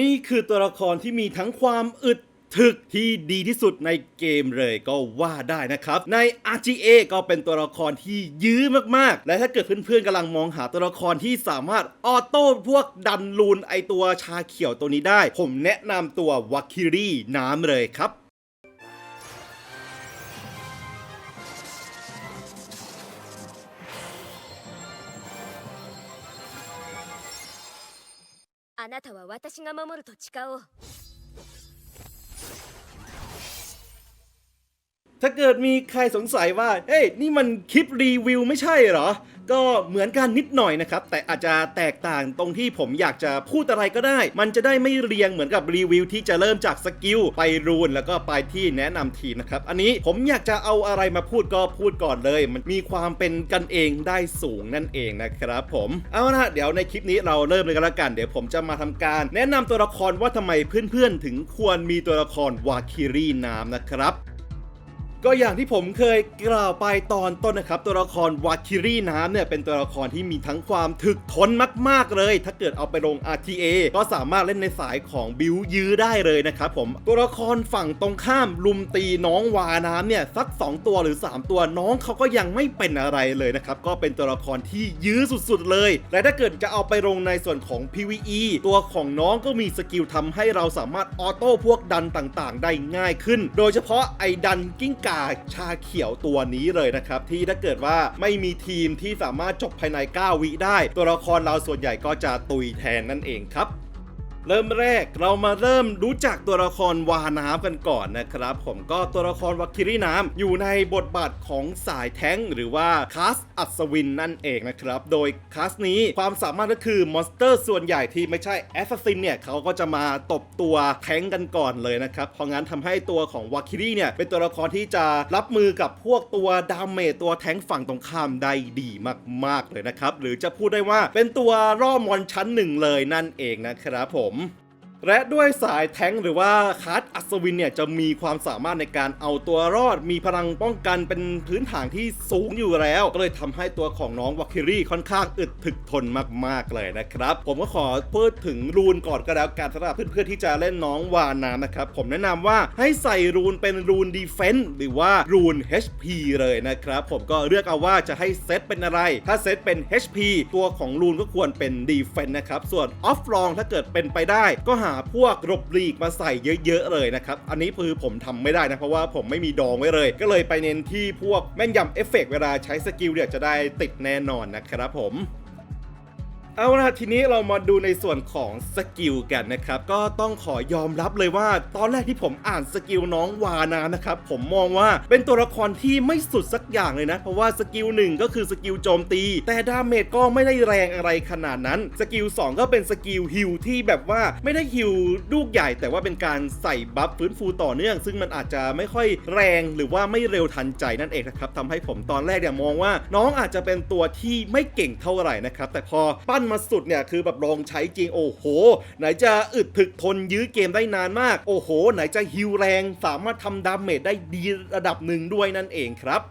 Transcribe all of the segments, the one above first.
นี่คือตัวละครที่มีทั้งความอึดถึกที่ดีที่สุดในเกมเลยก็ว่าได้นะครับ ใน RGA ก็เป็นตัวละครที่ยื้อมากๆ และถ้าเกิดเพื่อนๆกำลังมองหาตัวละครที่สามารถออโต้พวกดันลูนไอตัวชาเขียวตัวนี้ได้ ผมแนะนำตัววาคิรีน้ำเลยครับ あなたは私が守ると誓おう ถ้าเกิดมีใครสงสัยว่า เฮ้ย นี่มันคลิปรีวิวไม่ใช่เหรอ ก็เหมือนกันนิดหน่อยนะครับ แต่อาจจะแตกต่างตรงที่ผมอยากจะพูดอะไรก็ได้ มันจะได้ไม่เรียงเหมือนกับรีวิวที่จะเริ่มจากสกิลไปรูนแล้วก็ไปที่แนะนำทีนะครับ อันนี้ผมอยากจะเอาอะไรมาพูดก็พูดก่อนเลย มันมีความเป็นกันเองได้สูงนั่นเองนะครับผมเอาละเดี๋ยวในคลิปนี้เราเริ่มเลยกันละกัน เดี๋ยวผมจะมาทำการ แนะนำตัวละครว่าทำไมเพื่อนๆ ถึงควรมีตัวละครวาคิรีน้ำนะครับ ก็อย่างที่ผมเคยกล่าวไปตอนต้นนะครับ ตัวละครวาคิรีน้ำเนี่ยเป็นตัวละครที่มีทั้งความถึกทนมาก ๆ เลย ถ้าเกิดเอาไปลง RTA ก็สามารถเล่นในสายของบิวยื้อได้เลยนะครับผมตัวละครฝั่งตรงข้ามลุมตีน้องวาน้ำเนี่ยสัก 2 ตัวหรือ 3 ตัวน้องเขาก็ยังไม่เป็นอะไรเลยนะครับก็เป็นตัวละครที่ยื้อสุดๆเลย และถ้าเกิดจะเอาไปลงในส่วนของ PVE ตัวของน้องก็มีสกิลทำให้เราสามารถออโต้พวกดันต่างๆ ได้ง่ายขึ้น โดยเฉพาะไอ้ดันกิ้งก่าชาเขียวตัวนี้เลยนะครับที่ถ้าเกิดว่าไม่มีทีมที่สามารถจบภายใน 9 วิได้ ตัวละครเราส่วนใหญ่ก็จะตุยแทนนั่นเองครับ เริ่มแรกเรามาเริ่มรู้จักตัวละครวาน้ำกันก่อนนะครับ ผมก็ตัวละครวาคิริน้ำอยู่ในบทบาทของสายแท้งหรือว่าคลาสอัศวินนั่นเองนะครับ โดยคลาสนี้ความสามารถก็คือมอนสเตอร์ส่วนใหญ่ที่ไม่ใช่แอสซัสซินเนี่ยเขาก็จะมาตบตัวแท้งกันก่อนเลยนะครับเพราะงั้นทำให้ตัวของวาคิริเนี่ยเป็นตัวละครที่จะรับมือกับพวกตัวดาเมจตัวแท้งฝั่งตรงข้ามได้ดีมากๆเลยนะครับหรือจะพูดได้ว่าเป็นตัวร่อมอนชั้นหนึ่งเลยนั่นเองนะครับผม Hmm. และด้วยสายแท้งหรือว่าคาร์ดอัศวินเนี่ยจะมีความสามารถในการเอาตัวรอด มีพลังป้องกันเป็นพื้นฐานที่สูงอยู่แล้ว ก็เลยทำให้ตัวของน้องวาคิรี่ค่อนข้างอึดถึกทนมากๆเลยนะครับ ผมก็ขอพูดถึงรูนก่อนก็แล้วกันสำหรับเพื่อนๆที่จะเล่นน้องวานานะครับ ผมแนะนำว่าให้ใส่รูนเป็นรูนดีเฟนต์หรือว่ารูน HP เลยนะครับ ผมก็เลือกเอาว่าจะให้เซตเป็นอะไร ถ้าเซตเป็น HP ตัวของรูนก็ควรเป็นดีเฟนต์นะครับส่วนออฟลองถ้าเกิดเป็นไปได้ก็หาพวกรบลีกมาใส่เยอะๆเลยนะครับ อันนี้คือผมทำไม่ได้นะเพราะว่าผมไม่มีดองไว้เลย ก็เลยไปเน้นที่พวกแม่นยำเอฟเฟกต์เวลาใช้สกิลเนี่ยจะได้ติดแน่นอนนะครับผม เอาละทีนี้เรามาดูในส่วนของสกิลกันนะครับ ก็ต้องขอยอมรับเลยว่า ตอนแรกที่ผมอ่านสกิลน้องวานานะครับ ผมมองว่าเป็นตัวละครที่ไม่สุดสักอย่างเลยนะ เพราะว่าสกิลหนึ่งก็คือสกิลโจมตี แต่ดาเมจก็ไม่ได้แรงอะไรขนาดนั้น สกิล2ก็เป็นสกิลฮิลที่แบบว่าไม่ได้ฮิลลูกใหญ่ แต่ว่าเป็นการใส่บัฟฟื้นฟูต่อเนื่อง ซึ่งมันอาจจะไม่ค่อยแรงหรือว่าไม่เร็วทันใจนั่นเองนะครับทำให้ผมตอนแรกเนี่ยมองว่า น้องอาจจะเป็นตัวที่ไม่เก่งเท่าไหร่นะครับแต่พอปั้นมาสุดเนี่ยคือแบบลองใช้จริงโอ้โห ไหนจะอึดถึกทนยื้อเกมได้นานมาก โอ้โห ไหนจะฮิวแรงสามารถทำดาเมจได้ดีระดับหนึ่งด้วยนั่นเองครับ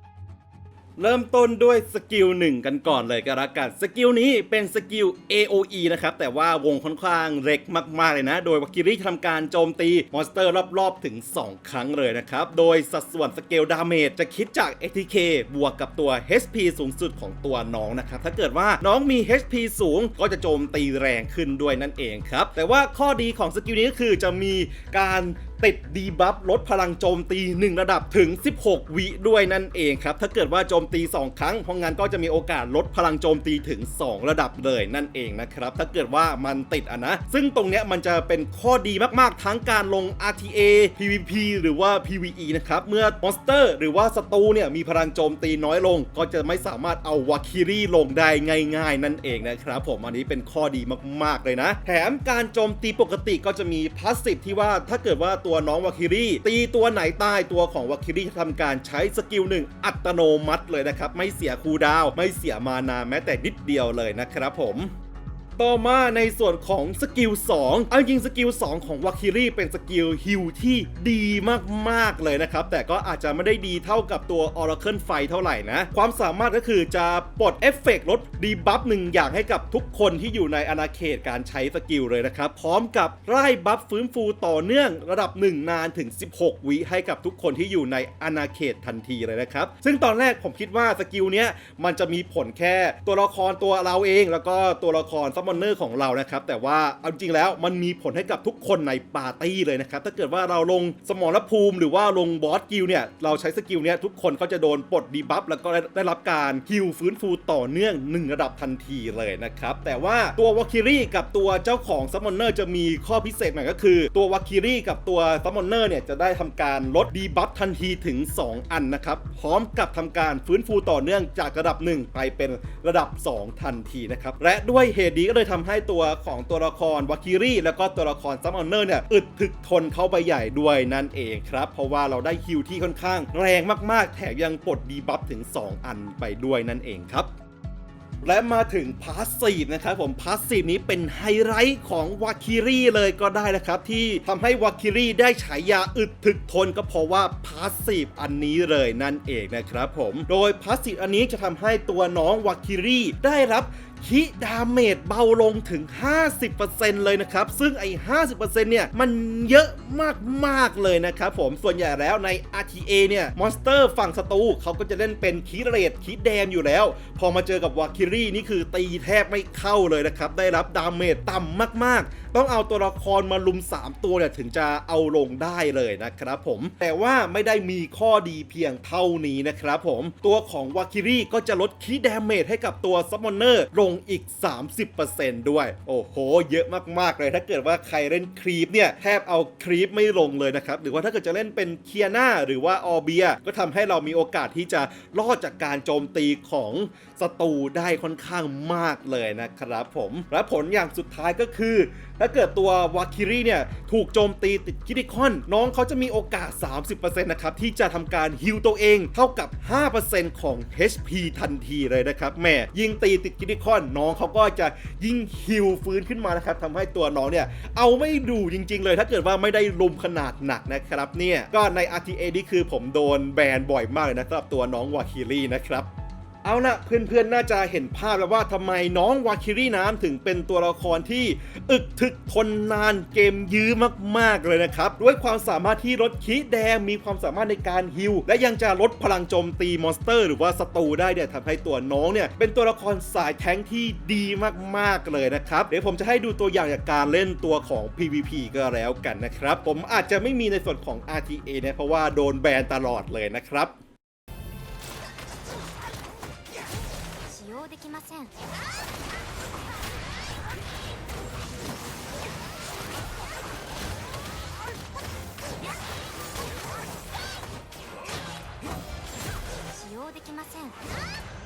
เริ่มต้นด้วยสกิลหนึ่งกันก่อนเลยก็แล้วกันสกิลนี้เป็นสกิล AOE นะครับ แต่ว่าวงค่อนข้างเล็กมาก ๆ เลยนะ โดยวากิริทำการโจมตีมอนสเตอร์รอบ ๆ ถึง 2 ครั้งเลยนะครับ โดยสัดส่วนสเกลดาเมจจะคิดจาก ATK บวกกับตัว HP สูงสุดของตัวน้องนะครับ ถ้าเกิดว่าน้องมี HP สูงก็จะโจมตีแรงขึ้นด้วยนั่นเองครับ แต่ว่าข้อดีของสกิลนี้ก็คือจะมีการ ติดดีบัฟลดพลังโจมตี 1 ระดับถึง 16 วิด้วยนั่นเองครับ ถ้าเกิดว่าโจมตี 2 ครั้งเพราะงั้นก็จะมีโอกาสลดพลังโจมตีถึง 2 ระดับเลยนั่นเองนะครับ ถ้าเกิดว่ามันติดอะนะ ซึ่งตรงเนี้ยมันจะเป็นข้อดีมากๆ ทั้งการลง RTA PVP หรือว่า PVE นะครับ เมื่อมอนสเตอร์หรือว่าศัตรูเนี่ยมีพลังโจมตีน้อยลง ก็จะไม่สามารถเอาวาคิรีลงได้ง่าย ๆ นั่นเองนะครับผมอันนี้เป็นข้อดีมากๆเลยนะ แถมการโจมตีปกติก็จะมีพาสซีฟที่ว่าถ้าเกิดว่าตัวน้องวาคิรี่ตีตัวไหนตายตัวของวาคิรี่จะทำการใช้สกิลหนึ่งอัตโนมัติเลยนะครับ ไม่เสียคูดาว ไม่เสียมานาแม้แต่นิดเดียวเลยนะครับผม ต่อมาในส่วนของสกิล2เอาจริงสกิล2 ของวาคิรีเป็นสกิลฮิลที่ดีมากๆเลยนะครับ แต่ก็อาจจะไม่ได้ดีเท่ากับตัว Oracle ไฟเท่าไหร่นะ ความสามารถก็คือจะปลดเอฟเฟกต์ลดดีบัฟหนึ่งอย่างให้กับทุกคนที่อยู่ในอาณาเขตการใช้สกิลเลยนะครับ พร้อมกับไล่บัฟฟื้นฟูต่อเนื่องระดับ 1 นานถึง 16 วิให้กับทุกคนที่อยู่ในอาณาเขตทันทีเลยนะครับ ซึ่งตอนแรกผมคิดว่าสกิลเนี้ยมันจะมีผลแค่ตัวละครตัวเราเอง แล้วก็ตัวละครซัมอนเนอร์ของเรานะครับ แต่ว่าเอาจริงแล้วมันมีผลให้กับทุกคนในปาร์ตี้เลยนะครับ ถ้าเกิดว่าเราลงสมรภูมิหรือว่าลงบอสกิลเนี่ย เราใช้สกิลเนี้ยทุกคนก็จะโดนปลดดีบัฟแล้วก็ได้รับการฮิลฟื้นฟูต่อเนื่อง 1 ระดับทันทีเลยนะครับ แต่ว่าตัววาคิรี่กับตัวเจ้าของซัมมอนเนอร์จะมีข้อพิเศษหน่อยก็คือ ตัววาคิรี่กับตัวซัมมอนเนอร์เนี่ยจะได้ทำการลดดีบัฟทันทีถึง 2 อันนะครับ พร้อมกับทำการฟื้นฟูต่อเนื่องจากระดับ 1 ไปเป็นระดับ 2 ทันทีนะครับและด้วยเหตุนี้ก็เลยทำให้ตัวของตัวละครวาคิรี่แล้วก็ตัวละครซัมมอนเนอร์เนี่ยอึดถึกทนเข้าไปใหญ่ด้วยนั่นเองครับ เพราะว่าเราได้ฮิลที่ค่อนข้างแรงมากๆ แถมยังปลดดีบัฟถึง 2 อันไปด้วยนั่นเองครับและมาถึงพาสซีฟนะครับผมพาสซีฟนี้เป็นไฮไลท์ของวาคิรีเลยก็ได้นะครับที่ทำให้วาคิรีได้ฉายาอึดถึกทนก็เพราะว่าพาสซีฟอันนี้เลยนั่นเองนะครับผมโดยพาสซีฟอันนี้จะทำให้ตัวน้องวาคิรีได้รับ คิดาเมจเบาลงถึง 50%เลยนะครับ ซึ่งไอ้ 50%เนี่ย มันเยอะมาก ๆ เลยนะครับผม ส่วนใหญ่แล้วใน RTA เนี่ย มอนสเตอร์ฝั่งศัตรูเขาก็จะเล่นเป็นคีเรดคีแดมอยู่แล้ว พอมาเจอกับวาคิรี่นี่คือตีแทบไม่เข้าเลยนะครับ ได้รับดาเมจต่ำมาก ๆ ต้องเอาตัวละครมาลุม 3 ตัวเนี่ย ถึงจะเอาลงได้เลยนะครับผม แต่ว่าไม่ได้มีข้อดีเพียงเท่านี้นะครับผม ตัวของวาคิรี่ก็จะลดคีดาเมจให้กับตัวซัมมอนเนอร์ลงงอีก 30%ด้วย โอ้โห เยอะมากๆเลยถ้าเกิดว่าใครเล่นครีปเนี่ยแทบเอาครีปไม่ลงเลยนะครับ หรือว่าถ้าเกิดจะเล่นเป็นเคียนาหรือว่าออเบีย ก็ทำให้เรามีโอกาสที่จะรอดจากการโจมตีของศัตรูได้ค่อนข้างมากเลยนะครับผมและผลอย่างสุดท้ายก็คือ ถ้าเกิดตัววาคิรีเนี่ยถูกโจมตีติดคิดิคอน น้องเขาจะมีโอกาส 30%นะครับที่จะทำการฮิลตัวเองเท่ากับ 5%ของ HP ทันทีเลยนะครับแม่ยิงตีติดคิดิคอนน้องเขาก็จะยิ่งฮิวฟื้นขึ้นมานะครับทำให้ตัวน้องเนี่ยเอาไม่ดูจริง ๆ เลย ถ้าเกิดว่าไม่ได้ลุมขนาดหนักนะครับเนี่ยก็ใน RTA นี่คือผมโดนแบนบ่อยมากเลยนะสำหรับตัวน้องวาคิรีนะครับ เอาละเพื่อนๆ น่าจะเห็นภาพแล้วว่าทำไมน้องวาคิรีน้ำถึงเป็นตัวละครที่อึกถึกทนนานเกมยื้อมากๆเลยนะครับ ด้วยความสามารถที่ลดคีแดงมีความสามารถในการฮิลและยังจะลดพลังโจมตีมอนสเตอร์ หรือว่าศัตรูได้เนี่ยทำให้ตัวน้องเนี่ยเป็นตัวละครสายแท้งที่ดีมากๆเลยนะครับ เดี๋ยวผมจะให้ดูตัวอย่างจากการเล่นตัวของ PVP ก็แล้วกันนะครับ ผมอาจจะไม่มีในส่วนของ RTA เนี่ยเพราะว่าโดนแบนตลอดเลยนะครับ できません。使用できません。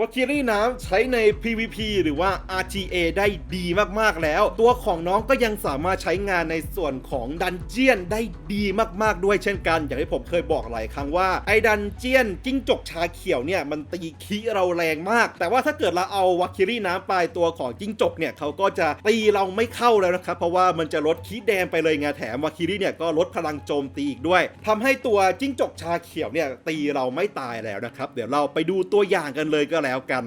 วาคิรี่น้ำใช้ใน PVP หรือว่า RTA ได้ดีมากๆแล้ว ตัวของน้องก็ยังสามารถใช้งานในส่วนของดันเจียนได้ดีมากๆด้วยเช่นกัน อย่างที่ผมเคยบอกหลายครั้งว่าไอ้ดันเจียนจิ้งจกชาเขียวเนี่ยมันตีคีเราแรงมาก แต่ว่าถ้าเกิดเราเอาวาคิรี่น้ำไปตัวของจิ้งจกเนี่ยเขาก็จะตีเราไม่เข้าแล้วนะครับเพราะว่ามันจะลดคีแดงไปเลยไงแถมวาคิรี่เนี่ยก็ลดพลังโจมตีอีกด้วยทำให้ตัวจิ้งจกชาเขียวเนี่ยตีเราไม่ตายแล้วนะครับเดี๋ยวเราไปดูตัวอย่างกันเลยก็แล้วกัน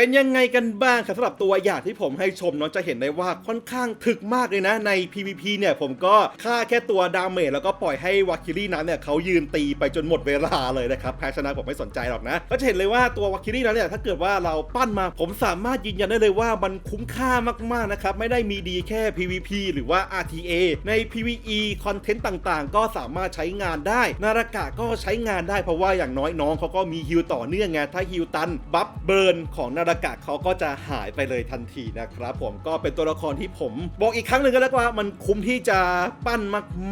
เป็นยังไงกันบ้างครับสำหรับตัวอย่างที่ผมให้ชมเนาะจะเห็นได้ว่าค่อนข้างถึกมากเลยนะใน PVP เนี่ยผมก็ฆ่าแค่ตัวดาเมจแล้วก็ปล่อยให้วาคิรี่นั้นเนี่ยเขายืนตีไปจนหมดเวลาเลยนะครับแพ้ชนะผมไม่สนใจหรอกนะ ก็จะเห็นเลยว่าตัววาคิรี่นั้นเนี่ยถ้าเกิดว่าเราปั้นมาผมสามารถยืนยันได้เลยว่ามันคุ้มค่ามากๆนะครับไม่ได้มีดีแค่ PVP หรือว่า RTA ใน PVE คอนเทนต์ต่างๆ ก็สามารถใช้งานได้ นารากะก็ใช้งานได้เพราะว่าอย่างน้อยน้องเขาก็มีฮิวต่อเนื่องไงถ้าฮิวตันบัฟเบิร์นของนารากะเขาก็จะหายไปเลยทันทีนะครับผมก็เป็นตัวละครที่ผม บอกอีกครั้งหนึ่งก็แล้วว่ามันคุ้มที่จะปั้น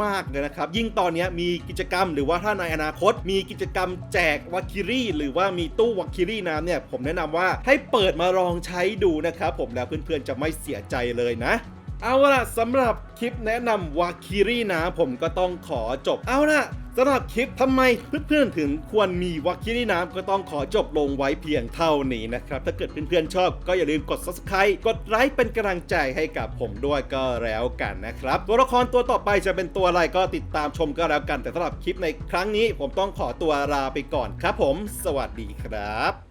มากๆเลยนะครับ ยิ่งตอนนี้มีกิจกรรมหรือว่าถ้าในอนาคต มีกิจกรรมแจกวาคิรี่หรือว่ามีตู้วาคิรี่น้ำเนี่ยผมแนะนำว่าให้เปิดมาลองใช้ดูนะครับผมแล้วเพื่อนๆจะไม่เสียใจเลยนะเอาล่ะสำหรับคลิปแนะนำวาคิรี่นะ ผมก็ต้องขอจบเอาล่ะ สำหรับคลิปทำไมเพื่อนๆถึงควรมีวัคิรี่น้ำก็ต้องขอจบลงไว้เพียงเท่านี้นะครับ ถ้าเกิดเพื่อนๆชอบก็อย่าลืมกด subscribe กดไลค์เป็นกำลังใจให้กับผมด้วยก็แล้วกันนะครับ ตัวละครตัวต่อไปจะเป็นตัวอะไรก็ติดตามชมก็แล้วกัน แต่สำหรับคลิปในครั้งนี้ผมต้องขอตัวลาไปก่อนครับผม สวัสดีครับ